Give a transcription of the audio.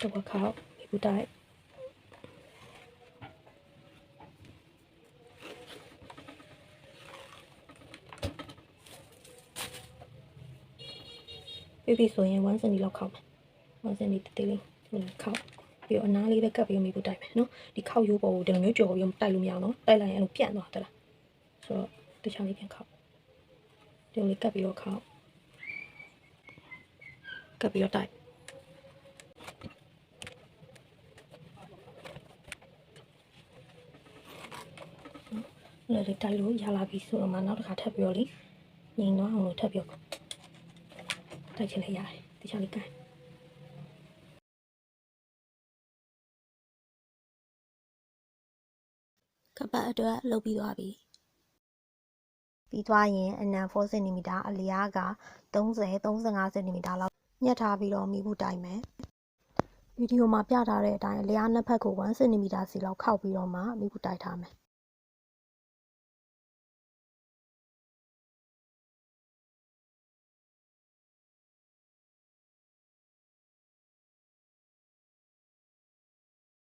တစ်ဝက်ခေါက်မိဘူးတိုက်ပြပြီဆိုရင်1စင်တီလောက်ခောက်မယ်1စင်တီတေးလေးဒီလိုခောက်ပြီးတော့အနားလေးပဲကပ်ပြီးမိဘူးတိုက်မယ်နော်ဒီခောက်ရိုးပေါ်ကိုဒီလိုမျိုးကြော်ပြီးတိုက်လို့မရအောင်နော်တိုက်လိုက်ရင်အဲ့လိုပြန့်သွားတလားဆိုတော့တခြားလေးပြန်ခောက်ဒီလိုလေးကပ်ပြီးတော့ခောက်ကပ်ပြီးတော့တိုက် လည်းလေတိုက်လို့ရလာပြီဆိုတော့မှနောက်တစ်ခါထပ်ပြီးတော့လေငိန်သွားအောင်လို့ထပ်ပြီးတော့တိုက်ချင်လည်းရတယ်တခြားလေးကိုင်ကပတ်အတွက်လုပ်ပြီးသွားပြီပြီးသွားရင်အနံ4 cm အလျားက30 35 cm လောက်ညှက်ထားပြီးတော့မိဘူးတိုင်မယ်ဗီဒီယိုမှာပြထားတဲ့အတိုင်းအလျားနှစ်ဖက်ကို1 cm စီလောက်ခောက်ပြီးတော့မှမိဘူးတိုက်ထားမယ်